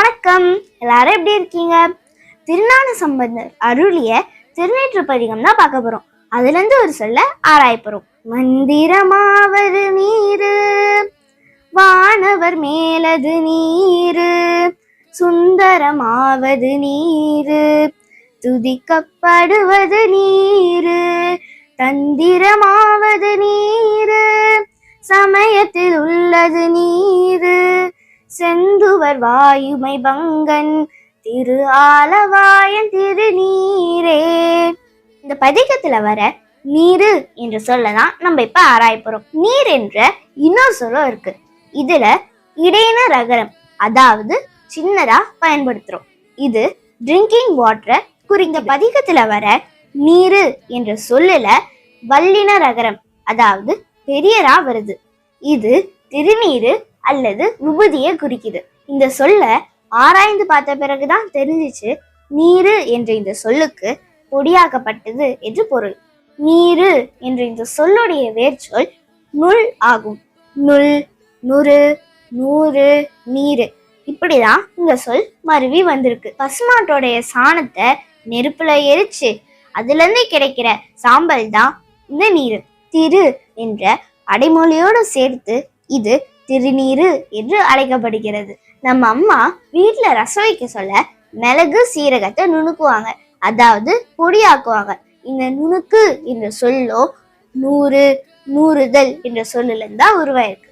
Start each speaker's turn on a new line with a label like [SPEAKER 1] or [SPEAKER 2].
[SPEAKER 1] வணக்கம். எல்லாரும் எப்படி இருக்கீங்க? திருஞான சம்பந்தர் அருளிய திருநேற்று பதிகம் தான் பார்க்க போறோம். அதுல இருந்து ஒரு சொல்ல ஆராய மந்திரமாவது நீரு வானவர் மேலது நீரு சுந்தரமாவது நீரு துதிக்கப்படுவது நீரு தந்திரமாவது நீரு சமயத்தில் உள்ளது நீரு செந்துவர் வாயுமை பங்கன் திரு ஆலவாயன் திருநீரே. இந்த பதிகத்துல வர நீரு என்ற சொல்லதான் நம்ம இப்ப ஆராய போறோம். நீர் என்ற இன்னொரு சொல்லும் இருக்கு. இதுல இடையின ரகரம் அதாவது சின்னதா பயன்படுத்துறோம். இது ட்ரிங்கிங் வாட்டரை குறிங்க பதிகத்துல வர நீரு என்ற சொல்லுல வல்லின ரகரம் அதாவது பெரியரா வருது. இது திருநீரு அல்லது விபூதியை குறிக்குது. இந்த சொல்ல ஆராய்ந்து பார்த்த பிறகுதான் தெரிஞ்சிச்சு நீரு என்ற இந்த சொல்லுக்கு பொடியாக்கப்பட்டது என்று பொருள். நீரு என்ற இந்த சொல்லுடைய வேர்ச்சொல் நுள் ஆகும். நுள் நுறு நூறு நீரு. இப்படிதான் இந்த சொல் மருவி வந்திருக்கு. பசுமாட்டோடைய சாணத்தை நெருப்புல எரிச்சு அதுல இருந்து கிடைக்கிற சாம்பல் தான் இந்த நீரு. திரு என்ற அடைமொழியோடு சேர்த்து இது திருநீரு என்று அழைக்கப்படுகிறது. நம்ம அம்மா வீட்டில் ரசம் வைக்க சொல்ல மிளகு சீரகத்தை நுணுக்குவாங்க. அதாவது பொடியாக்குவாங்க. இந்த நுணுக்கு என்ற சொல்லோ நூறு நூறுதல் என்ற சொல்லுல தான் உருவாயிருக்கு.